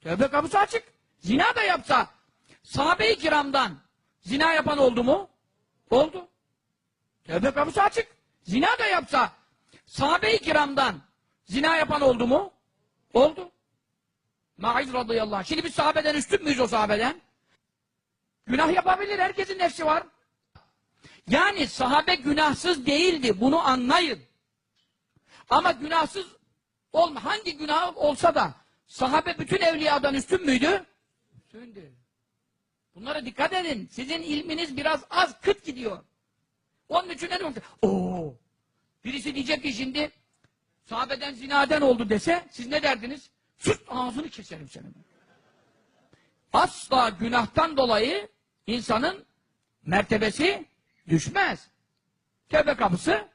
Tövbe kapısı açık. Zina da yapsa sahabe-i kiramdan zina yapan oldu mu? Oldu. Tövbe kapısı açık. Zina da yapsa sahabe-i kiramdan zina yapan oldu mu? Oldu. Maiz radıyallahu anh. Şimdi biz sahabeden üstün müyüz o sahabeden? Günah yapabilir. Herkesin nefsi var. Yani sahabe günahsız değildi. Bunu anlayın. Ama günahsız olma. Hangi günah olsa da sahabe bütün evliyadan üstün müydü? Üstündü. Bunlara dikkat edin. Sizin ilminiz biraz az kıt gidiyor. Onun için ne diyorum? Oo. Birisi diyecek ki şimdi sahabeden zinaden oldu dese siz ne derdiniz? Sus ağzını keserim senin. Asla günahtan dolayı insanın mertebesi düşmez. Tövbe kapısı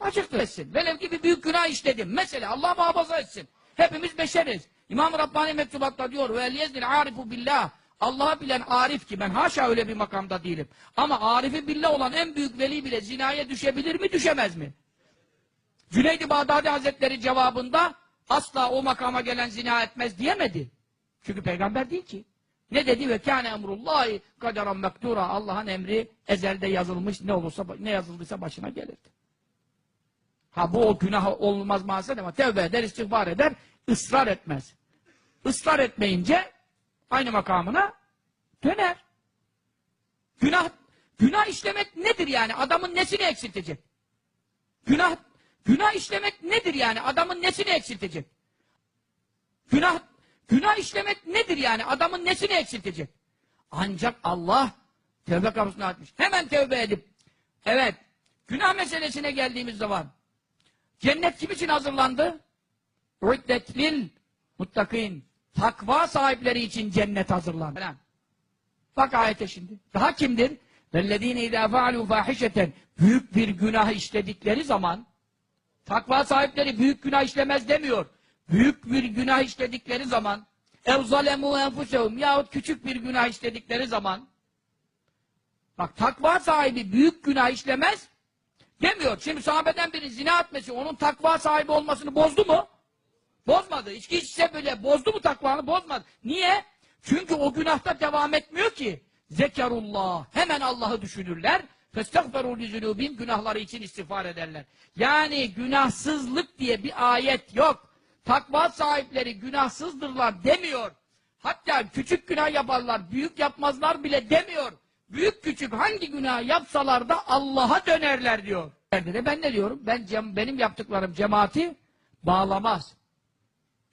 açıktır. Velev ki bir büyük günah işledim. Mesela Allah muhafaza etsin. Hepimiz beşeriz. İmam Rabbani mektubatta diyor ve arifu billah Allah'ı bilen arif ki ben haşa öyle bir makamda değilim. Ama arifi billah olan en büyük veli bile zinaya düşebilir mi düşemez mi? Cüneyd-i Bağdadi Hazretleri cevabında asla o makama gelen zina etmez diyemedi. Çünkü peygamber değil ki. Ne dedi ve kâne emrullahi kaderan mektura Allah'ın emri ezelde yazılmış ne olursa ne yazıldıysa başına gelirdi. Ha bu o günah olmaz maalesef ama tevbe eder, istiğfar eder, ısrar etmez. Israr etmeyince aynı makamına döner. Günah günah işlemek nedir yani? Adamın nesini eksiltecek? Günah günah işlemek nedir yani? Adamın nesini eksiltecek? Günah günah işlemek nedir yani? Adamın nesini eksiltecek? Ancak Allah tevbe kapısını açmış. Hemen tevbe edip evet günah meselesine geldiğimiz zaman cennet kim için hazırlandı? Uiddet lil. Takva sahipleri için cennet hazırlandı. Falan. Bak ayete şimdi. Daha kimdir? وَالَّذ۪ينَ اِذَا فَعَلُوا فَاحِشَةً Büyük bir günah işledikleri zaman takva sahipleri büyük günah işlemez demiyor. Büyük bir günah işledikleri zaman ev zalemu enfusehum yahut küçük bir günah işledikleri zaman bak takva sahibi büyük günah işlemez demiyor. Şimdi sahabeden biri zina etmesi onun takva sahibi olmasını bozdu mu? Bozmadı. İçki içse böyle bozdu mu takvanı? Bozmadı. Niye? Çünkü o günahta devam etmiyor ki. Zekerullah. Hemen Allah'ı düşünürler. Festagferu li günahları için istiğfar ederler. Yani günahsızlık diye bir ayet yok. Takva sahipleri günahsızdırlar demiyor. Hatta küçük günah yaparlar, büyük yapmazlar bile demiyor. Büyük küçük hangi günah yapsalar da Allah'a dönerler diyor. Ben ne diyorum? Ben benim yaptıklarım cemaati bağlamaz.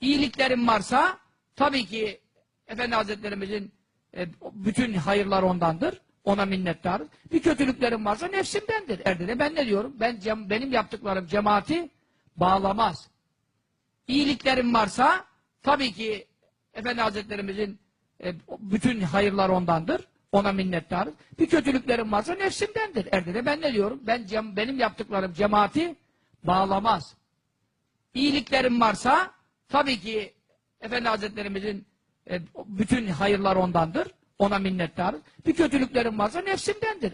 İyiliklerim varsa tabii ki Efendi Hazretlerimizin e, bütün hayırlar ondandır. Ona minnettarız. Bir kötülüklerim varsa nefsimdendir. Erdede ben ne diyorum? Ben cem, benim yaptıklarım cemaati bağlamaz. İyiliklerim varsa tabii ki Efendi Hazretlerimizin e, bütün hayırlar ondandır. Ona minnettarız. Bir kötülüklerim varsa nefsimdendir. Erdede ben ne diyorum? Ben cem, benim yaptıklarım cemaati bağlamaz. İyiliklerim varsa tabii ki Efendi Hazretlerimizin e, bütün hayırlar ondandır. Ona minnettarız. Bir kötülüklerim varsa nefsimdendir.